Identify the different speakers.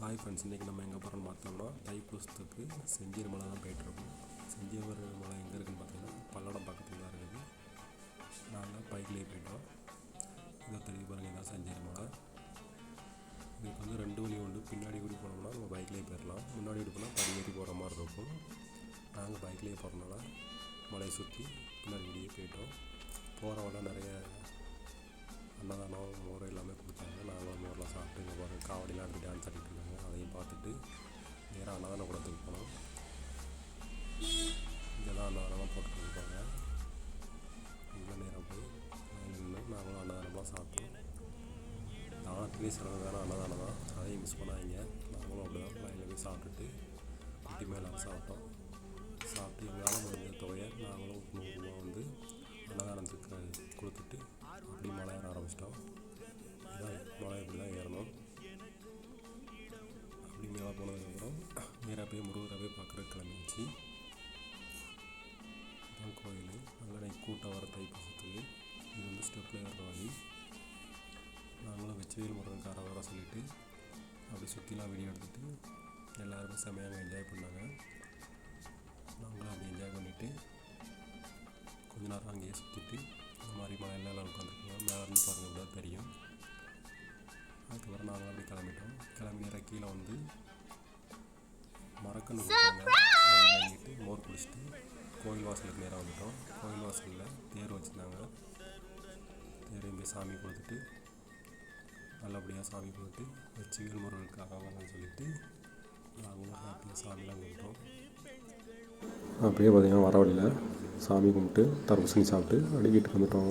Speaker 1: Hi friends இன்றைக்கி நம்ம எங்கே போகிறோம்னு பார்த்தோம்னா தைப்பூசத்துக்கு செஞ்சியர் மலை தான் போயிட்டுருக்கோம். செஞ்சேரி மலை எங்கே இருக்குதுன்னு பார்த்தீங்கன்னா பல்லடம் பக்கத்தில் தான் இருக்குது. நாங்கள் பைக்லேயே போயிட்டோம். இதை தெரிய பாருங்கள் இதான் செஞ்சீர் மலை இதுக்கு வந்து ரெண்டு வழி உண்டு. பின்னாடி கூடி போனோம்னா நம்ம பைக்லேயே போயிடலாம். முன்னாடி கூடி போனால் படி ஏறி போகிற மாதிரி இருக்கும். நாங்கள் பைக்லேயே போகிறனால மலையை சுற்றி பின்னாடி கூடியே போயிட்டோம். போகிற நிறைய பார்த்துட்டு நேராக அன்னதான குளத்துக்கு போனோம் இங்கே தான் அன்னதானமாக போட்டுட்டு இருப்பாங்க இங்கே நேராக போய் நின்று நாங்களும் அன்னதானமாக சாப்பிட்டோம். தானத்துலேயே சிறந்த வேறு அன்னதானம் தான் அதையும் மிஸ் பண்ணாதீங்க. நாங்களும் அப்படி தான் லைனில் போய் சாப்பிட்டுட்டு குட்டி மேலே சாப்பிட்டோம். அப்படியே போய் பார்க்குற கிளம்பிச்சு இதுதான் கோயில் அங்கே கூட்டம் வர தைப்பூசத்துக்கு இது. வந்து ஸ்டெப்பில் ஏறுற வழி நாங்களும் வெச்சவேல் முருகன்கார வர சொல்லிவிட்டு அப்படி சுற்றிலாம் வீடியோ எடுத்துகிட்டு எல்லாருமே செமையாக என்ஜாய் பண்ணாங்க. நாங்களும் அப்படி என்ஜாய் பண்ணிவிட்டு கொஞ்ச நேரம் அங்கேயே சுற்றிட்டு இந்த மாதிரி மலையில எல்லாம் உட்காந்துருக்கோம் மேலே இருந்து பாருங்கள் தான் தெரியும். அதுக்கப்புறம் நாங்கள் அப்படி கிளம்பிட்டோம். கிளம்பி நேராக கீழே வந்து அதை வாங்கிட்டு மோர் குடிச்சிட்டு கோயில் வாசலுக்கு நேராக வந்துட்டோம். கோயில் வாசலில் தேர் வச்சுருந்தாங்க. தேரையும் போய் சாமி கொடுத்துட்டு நல்லபடியாக சாமி கொடுத்துட்டு வெச்சிவேல் முருகனுக்காக வாங்கன்னு சொல்லிட்டு நாங்களும் ஹாப்பியாக சாமிலாம் கும்பிட்டோம். அப்படியே பார்த்தீங்கன்னா வர வழியில் சாமி கும்பிட்டு தர்பூசணி சாப்பிட்டு அப்படியே வீட்டுக்கு வந்துட்டோம்.